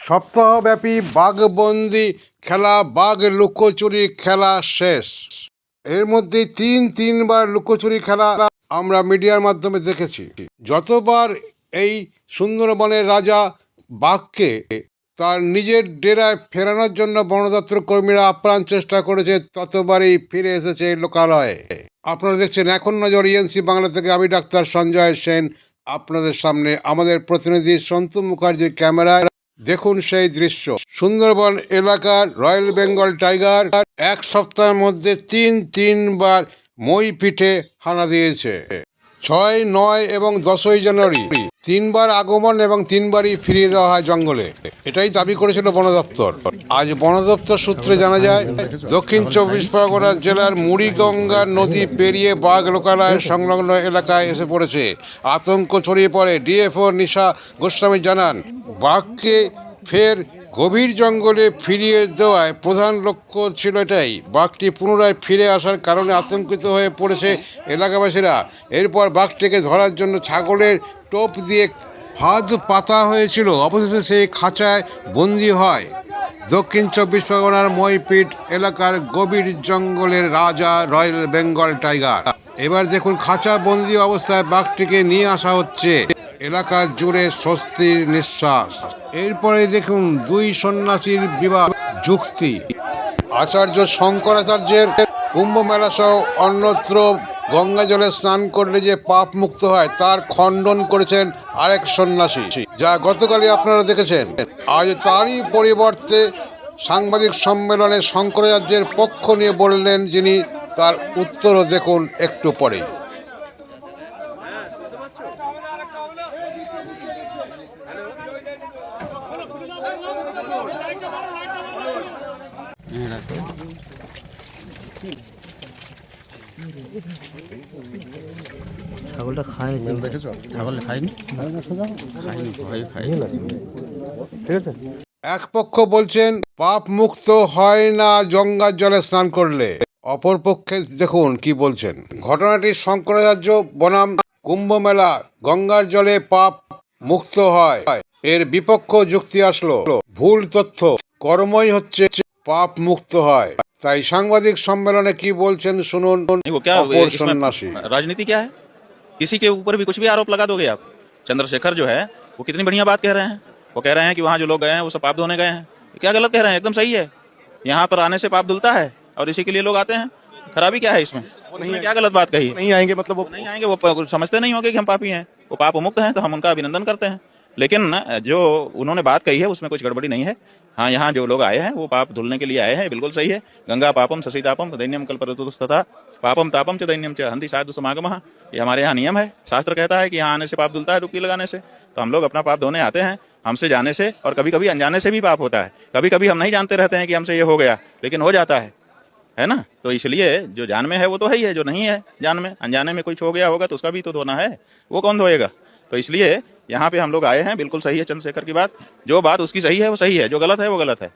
সপ্তাহব্যাপী বাঘবন্দি খেলা, বাঘ লুকোচুরি খেলা শেষ। এর মধ্যে তিন, তিনবার লুকোচুরি খেলা আমরা মিডিয়ার মাধ্যমে দেখেছি। যতবার এই সুন্দরবনের রাজা বাঘকে তার নিজের ডেরায় ফেরানোর জন্য বন দপ্তর কর্মীরা আপ্রাণ চেষ্টা করেছে, ততবারই ফিরে এসেছে লোকালয়ে। আপনারা দেখছেন এখন নজর ইএনসি বাংলা থেকে আমি ডাক্তার সঞ্জয় সেন। আপনাদের সামনে আমাদের প্রতিনিধি সন্তু মুখার্জির ক্যামেরায়। দেখুন সেই দৃশ্য। সুন্দরবন এলাকার রয়্যাল বেঙ্গল টাইগার এক সপ্তাহের মধ্যে তিন, তিনবার মই পিঠে হানা দিয়েছে। ছয়, নয় এবং দশই জানুয়ারি তিনবার আগমন এবং তিনবারই ফিরিয়ে দেওয়া হয় জঙ্গলে। এটাই দাবি করেছিল বন দপ্তর। আজ বন দপ্তর সূত্রে জানা যায়, দক্ষিণ চব্বিশ পরগনা জেলার মুড়িগঙ্গা নদী পেরিয়ে বাঘ লোকালয় সংলগ্ন এলাকায় এসে পড়েছে। আতঙ্ক ছড়িয়ে পড়ে। ডিএফও নিশা গোস্বামী জানান বাঘকে ফের গভীর জঙ্গলে ফিরিয়ে দেওয়ায় প্রধান লক্ষ্য ছিল এটাই। বাঘটি পুনরায় ফিরে আসার কারণে আতঙ্কিত হয়ে পড়েছে এলাকাবাসীরা। এরপর বাঘটিকে ধরার জন্য ছাগলের টোপ দিয়ে ফাঁদ পাতা হয়েছিল। অবশেষে সেই খাঁচায় বন্দি হয়। দক্ষিণ চব্বিশ পরগনার মইপিট এলাকার গভীর জঙ্গলের রাজা রয়্যাল বেঙ্গল টাইগার। এবার দেখুন, খাঁচা বন্দি অবস্থায় বাঘটিকে নিয়ে আসা হচ্ছে। এলাকা জুড়ে স্বস্তির নিঃশ্বাস। এরপরে দেখুন দুই সন্ন্যাসীর বিবাহ যুক্তি। আচার্য শঙ্করাচার্যের কুম্ভ মেলা সহ অন্যত্র গঙ্গা জলে স্নান করলে যে পাপ মুক্ত হয়, তার খণ্ডন করেছেন আরেক সন্ন্যাসী, যা গতকালই আপনারা দেখেছেন। আজ তারই পরিবর্তে সাংবাদিক সম্মেলনে শঙ্করাচার্যের পক্ষ নিয়ে বললেন যিনি, তার উত্তরও দেখুন একটু পরেই। ছাগলটা খাইছে ছাগল খাইনি খাইনি ভয় ঠিক আছে? এক পক্ষ বলছেন পাপ মুক্ত হয় না জঙ্গার জলে স্নান করলে। অপর পক্ষে দেখুন কি বলছেন। ঘটনাটি শঙ্করাচার্য বনাম কুম্ভ মেলা গঙ্গার জলে পাপ মুক্ত হয়। এর বিপক্ষ যুক্তি আসলো। ভুল তথ্য। কর্মই হচ্ছে পাপ মুক্ত হয় তাই সাংবাদিক সম্মেলনে কি বলছেন শুনুন नहीं, वो क्या অপর इसमें সন্ন্যাসী राजनीति क्या है किसी के ऊपर भी कुछ भी आरोप लगा दोगे आप चंद्रशेखर जो है वो कितनी बढ़िया बात कह रहे हैं वो कह रहे हैं कि वहाँ जो लोग गए हैं वो सब पाप धोने गए हैं क्या गलत कह रहे हैं एकदम सही है यहाँ पर आने से पाप धुलता है और इसी के लिए लोग आते हैं खराबी क्या है इसमें उसमें क्या गलत बात कही नहीं आएंगे मतलब वो नहीं आएंगे वो प- समझते नहीं होंगे कि हम पापी हैं वो पाप मुक्त हैं तो हम उनका अभिनंदन करते हैं लेकिन जो उन्होंने बात कही है, उसमें कुछ गड़बड़ी नहीं है। हाँ यहाँ जो लोग आए हैं, वो पाप धुलने के लिए आए हैं, बिल्कुल सही है। गंगा पापम ससीतापम दैन्यम कल्पतथा पापम तापम च दैन्यम च हंति साधु समागम। ये हमारे यहाँ नियम है। शास्त्र कहता है कि यहाँ आने से पाप धुलता है डुबकी लगाने से। तो हम लोग अपना पाप धोने आते हैं, हमसे जाने से और कभी कभी अनजाने से भी पाप होता है। कभी कभी हम नहीं जानते रहते हैं कि हमसे ये हो गया, लेकिन हो जाता है। है ना? तो इसलिए जो जान में है, वो तो है ही है, जो नहीं है जान में, अनजाने में कुछ हो गया होगा तो उसका भी तो धोना है। वो कौन धोएगा? तो इसलिए यहाँ पे हम लोग आए हैं, बिल्कुल सही है चंद्रशेखर की बात। जो बात उसकी सही है, वो सही है, जो गलत है, वो गलत है।